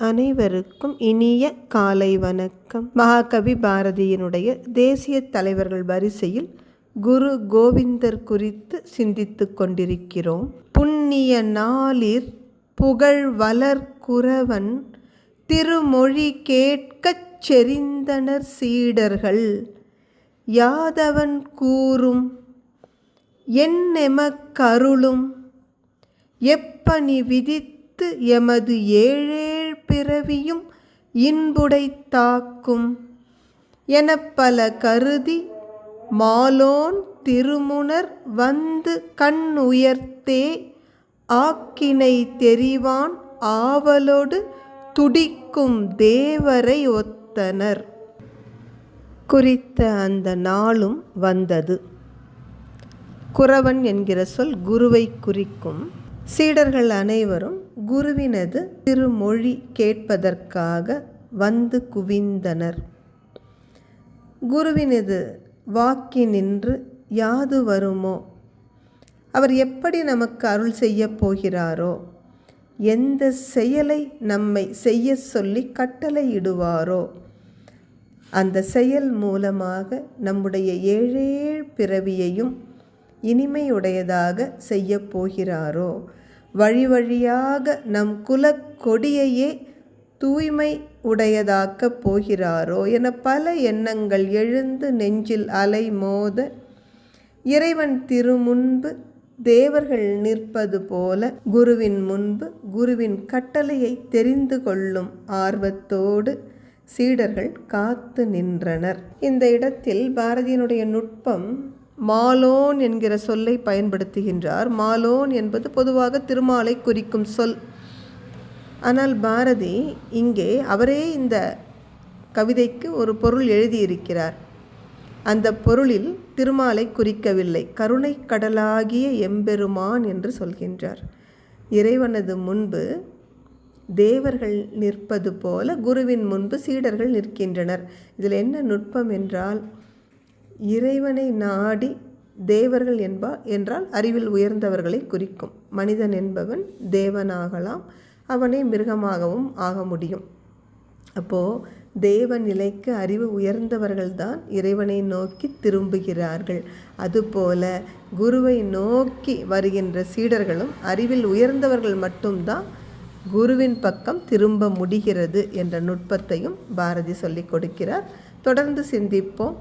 அனைவருக்கும் இனிய காலை வணக்கம். மகாகவி பாரதியினுடைய தேசிய தலைவர்கள் வரிசையில் குரு கோவிந்தர் குறித்து சிந்தித்து கொண்டிருக்கிறோம். புண்ணிய நாளிர் புகழ் வளர் குறவன் திருமொழி கேட்கச் செறிந்தனர் சீடர்கள். யாதவன் கூறும் என்னெமக்கருளும் எப்பணி விதித்து எமது ஏழே பிறவியும் இன்புடை தாக்கும் எனப் பல கருதி மாலோன் திருமுனர் வந்து கண் உயர்த்தே ஆக்கினை தெரிவான் ஆவலோடு துடிக்கும் தேவரை ஒத்தனர். குறித்த அந்த நாளும் வந்தது. குறவன் என்கிற சொல் குருவை குறிக்கும். சீடர்கள் அனைவரும் குருவினது திருமொழி கேட்பதற்காக வந்து குவிந்தனர். குருவினது வாக்கினின்று யாது வருமோ? அவர் எப்படி நமக்கு அருள் செய்ய போகிறாரோ? எந்த செயலை நம்மை செய்ய சொல்லி கட்டளையிடுவாரோ அந்த செயல் மூலமாக நம்முடைய ஏழேழ் பிறவியையும் இனிமையுடையதாக செய்ய போகிறாரோ? வழி வழியாக நம் குல கொடியையே தூய்மை உடையதாக்கப் போகிறாரோ? என பல எண்ணங்கள் எழுந்து நெஞ்சில் அலை மோத இறைவன் திருமுன்பு தேவர்கள் நிற்பது போல குருவின் முன்பு குருவின் கட்டளையை தெரிந்து கொள்ளும் ஆர்வத்தோடு சீடர்கள் காத்து நின்றனர். இந்த இடத்தில் பாரதியினுடைய நுட்பம் மாலோன் என்கிற சொல்லை பயன்படுத்துகின்றார். மாலோன் என்பது பொதுவாக திருமாலை குறிக்கும் சொல். ஆனால் பாரதி இங்கே அவரே இந்த கவிதைக்கு ஒரு பொருள் எழுதியிருக்கிறார். அந்த பொருளில் திருமாலை குறிக்கவில்லை. கருணை கடலாகிய எம்பெருமான் என்று சொல்கின்றார். இறைவனது முன்பு தேவர்கள் நிற்பது போல குருவின் முன்பு சீடர்கள் நிற்கின்றனர். இதில் என்ன நுட்பம் என்றால் இறைவனை நாடி தேவர்கள் என்பா என்றால் அறிவில் உயர்ந்தவர்களை குறிக்கும். மனிதன் என்பவன் தேவனாகலாம் அவனை மிருகமாகவும் ஆக முடியும். அப்போது தேவ நிலைக்கு அறிவு உயர்ந்தவர்கள்தான் இறைவனை நோக்கி திரும்புகிறார்கள். அதுபோல குருவை நோக்கி வருகின்ற சீடர்களும் அறிவில் உயர்ந்தவர்கள் மட்டும்தான் குருவின் பக்கம் திரும்ப முடிகிறது என்ற நுட்பத்தையும் பாரதி சொல்லிக் கொடுக்கிறார். தொடர்ந்து சிந்திப்போம்.